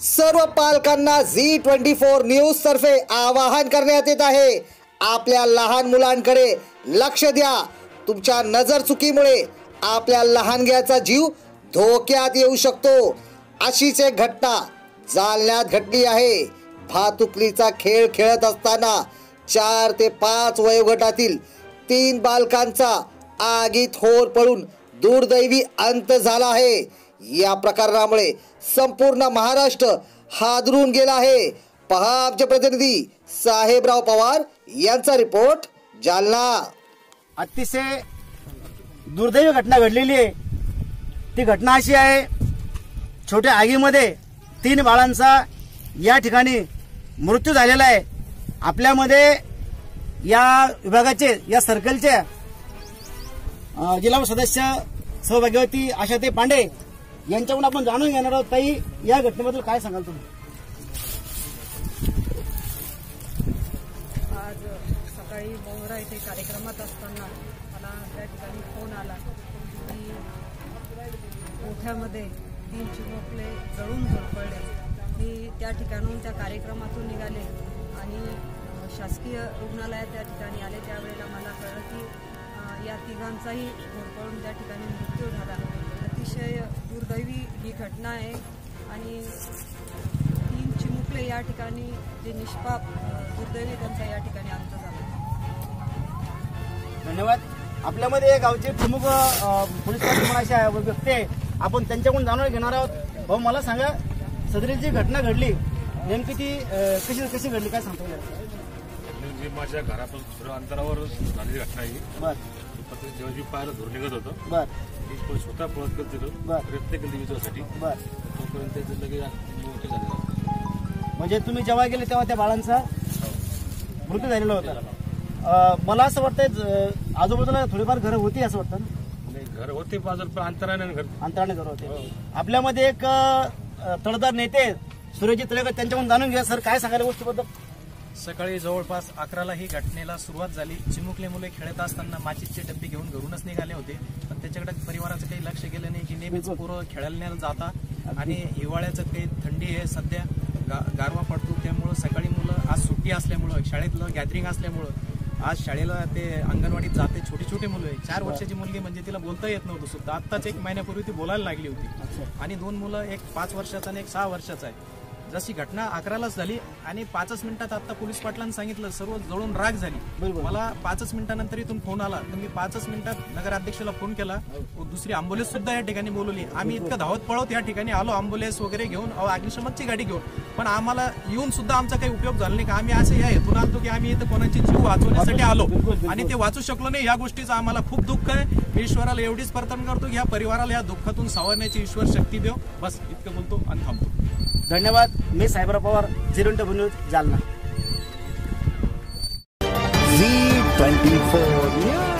सर्व पालकांना Zee twenty four news तर्फे आवाहन करण्यात येत आहे. आपल्या लहान मुलांकडे लक्ष द्या. तुमच्या नजर चुकीमुळे आपल्या लहानग्याचा जीव धोक्यात येऊ शकतो. अशीच एक घटना जालन्यात घडली आहे. भातुकलीचा खेळ खेळत असताना चार ते पाच वयोगटातील तीन बालकांचा आगीत होर पडून दुर्दैवी अंत झाला आहे. या प्रकरणामुळे संपूर्ण महाराष्ट्र हादरून गेला आहे. पहा आमचे प्रतिनिधी साहेबराव पवार यांचा रिपोर्ट जालना. अतिशय दुर्दैवी घटना घडलेली आहे. ती घटना अशी आहे छोट्या आगीमध्ये तीन बाळांचा या ठिकाणी मृत्यू झालेला आहे. आपल्यामध्ये या विभागाचे या सर्कलचे जिल्हा सदस्य सहभाग्यवती आशाते पांडे यांच्याकडून आपण जाणून घेणार आहोत. ताई या घटनेबद्दल काय सांगाल तुम्ही? आज सकाळी मोहरा इथे कार्यक्रमात असताना मला त्या ठिकाणी फोन आला की मोठ्यामध्ये तीन चिमुकले जळून झोपडले. मी त्या ठिकाणून त्या कार्यक्रमातून निघाले आणि शासकीय रुग्णालयात त्या ठिकाणी आले. त्यावेळेला मला कळलं की या तिघांचाही झोपळून त्या ठिकाणी मृत्यू झाला. अतिशय दुर्दैवी ही घटना आहे. आणि तीन चिमुकले या ठिकाणी जे निष्पाप दुर्दैवी त्यांचा या ठिकाणी अंत झाला. धन्यवाद. आपल्यामध्ये गावचे प्रमुख पोलीस असे आहे- व्यक्ती आहे. आपण त्यांच्याकडून जाणून घेणार आहोत. भाऊ मला सांगा सदरी जी घटना घडली नेमकी ती कशी कशी घडली? काय सांगतो म्हणजे माझ्या घरापासून थोड्या अंतरावर झालेली घटना ही. बर पत्र जेव्हा पाहायला धरून निघत होतो बर. मी पण स्वतः पळत करत गेलो बर. प्रयत्न केले विचारासाठी बर. तोपर्यंत त्याचं लगेच मोठे झाले म्हणजे तुम्ही जेव्हा गेले तेव्हा त्या बाळांचा मृत्यू झालेला होता. अ, मला असं वाटतंय ज- आजूबाजूला थोडीफार घरं होती असं वाटतं ना? नाही घर होते बाजूला पण अंतराने घर अंतराने घर होते. आपल्यामध्ये एक अ, तळदार नेते सूर्यजी तळेकर त्यांच्याकडून जाणून घ्या सर काय सांगायला गोष्टीबद्दल? सकाळी जवळपास अकराला ही घटनेला सुरुवात झाली. चिमुकले मुले खेळत असताना माचीसचे डबे घेऊन घरूनच निघाले होते. पण त्याच्याकडे परिवाराचं काही लक्ष गेलं नाही. की नेहमीच पोरं खेळायला जाता आणि हिवाळ्याचं काही थंडी आहे. सध्या गा- गारवा पडतो. त्यामुळं सकाळी मुलं आज सुट्टी असल्यामुळं शाळेतलं गॅदरिंग असल्यामुळं आज शाळेला ते अंगणवाडीत जाते. छोटी छोटी मुलं आहे चार वर्षाची मुलगी म्हणजे तिला बोलता येत नव्हतं सुद्धा. आत्ताच एक महिन्यापूर्वी ती बोलायला लागली होती. आणि दोन मुलं एक पाच वर्षाचा आणि एक सहा वर्षाचा आहे. जशी घटना अकरालाच झाली आणि पाचच मिनिटात आता पोलीस पाटलांनी सांगितलं सर्व जळून राग झाली. मला पाचच मिनिटानंतर इथून फोन आला. तर मी पाचच मिनिटात नगराध्यक्षाला फोन केला. व दुसरी अँब्युलन्स सुद्धा या ठिकाणी बोलवली. आम्ही इतकं धावत पळत या ठिकाणी आलो अँब्युलन्स वगैरे घेऊन अग्निशमनची गाडी घेऊन. पण आम्हाला येऊन सुद्धा आमचा काही उपयोग झाला नाही का? आम्ही असं या हेतून आलतो की आम्ही इथं कोणाची जीव वाचवण्यासाठी आलो. आणि ते वाचू शकलो नाही. या गोष्टीचं आम्हाला खूप दुःख आहे. मी ईश्वराला एवढीच प्रार्थना करतो की या परिवाराला या दुःखातून सावरण्याची ईश्वर शक्ती देव. बस इतकं बोलतो आणि थांबतो. धन्यवाद. मी Sahebrao Pawar zero into news Jalna. Zee twenty four